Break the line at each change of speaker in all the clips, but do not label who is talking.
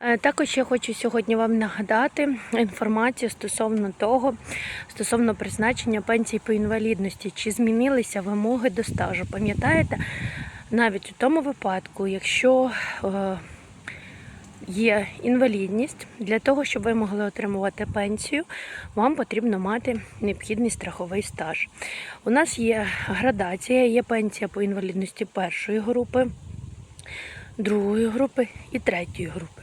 Е, Також я хочу сьогодні вам нагадати інформацію стосовно того, стосовно призначення пенсій по інвалідності, чи змінилися вимоги до стажу. Пам'ятаєте, навіть у тому випадку, якщо е, є інвалідність, для того, щоб ви могли отримувати пенсію, вам потрібно мати необхідний страховий стаж. У нас є градація, є пенсія по інвалідності першої групи, другої групи і третьої групи.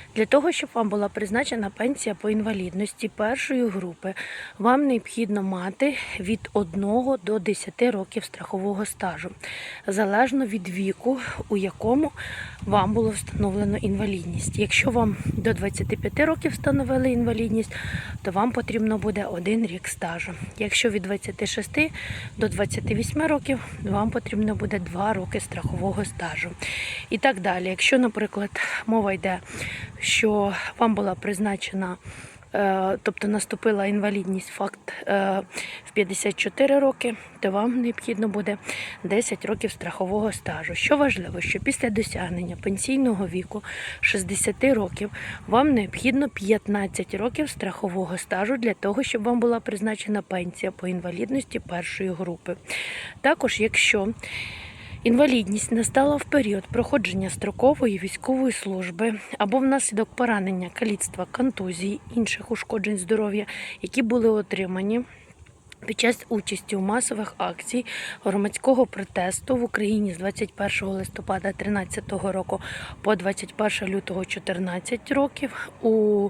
Для того, щоб вам була призначена пенсія по інвалідності першої групи, вам необхідно мати від 1 до 10 років страхового стажу, залежно від віку, у якому вам було встановлено інвалідність. Якщо вам до 25 років встановили інвалідність, то вам потрібно буде один рік стажу. Якщо від 26 до 28 років, вам потрібно буде 2 роки страхового стажу. І так далі. Якщо, наприклад, мова йде, що вам була призначена, е, тобто наступила інвалідність факт е, в 54 роки, то вам необхідно буде 10 років страхового стажу. Що важливо, що після досягнення пенсійного віку 60 років вам необхідно 15 років страхового стажу для того, щоб вам була призначена пенсія по інвалідності першої групи. Також, якщо Інвалідність настала в період проходження строкової військової служби або внаслідок поранення, каліцтва, контузії, інших ушкоджень здоров'я, які були отримані під час участі у масових акцій громадського протесту в Україні з 21 листопада 2013 року по 21 лютого 2014 років. У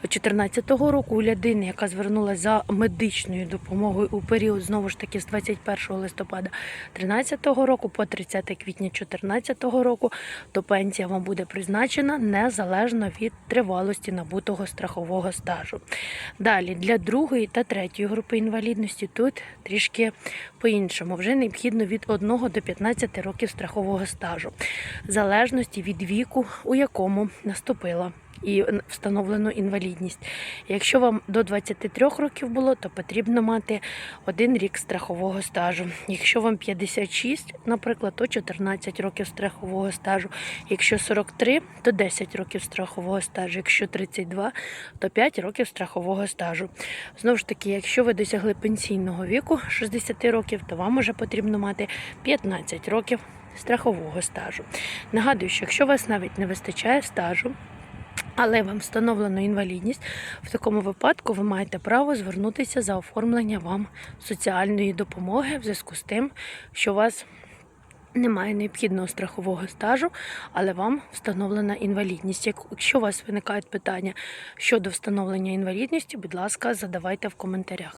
2014 року у людини, яка звернулася за медичною допомогою у період знову ж таки з 21 листопада 2013 року по 30 квітня 2014 року, то пенсія вам буде призначена незалежно від тривалості набутого страхового стажу. Далі для другої та третьої групи інвалідності тут трішки по-іншому. Вже необхідно від 1 до 15 років страхового стажу, в залежності від віку, у якому наступила і встановлено інвалідність. Якщо вам до 23 років було, то потрібно мати один рік страхового стажу. Якщо вам 56, наприклад, то 14 років страхового стажу. Якщо 43, то 10 років страхового стажу. Якщо 32, то 5 років страхового стажу. Знову ж таки, якщо ви досягли пенсійного віку 60 років, то вам уже потрібно мати 15 років страхового стажу. Нагадую, що якщо у вас навіть не вистачає стажу, але вам встановлено інвалідність, в такому випадку ви маєте право звернутися за оформлення вам соціальної допомоги в зв'язку з тим, що у вас немає необхідного страхового стажу, але вам встановлена інвалідність. Якщо у вас виникають питання щодо встановлення інвалідності, будь ласка, задавайте в коментарях.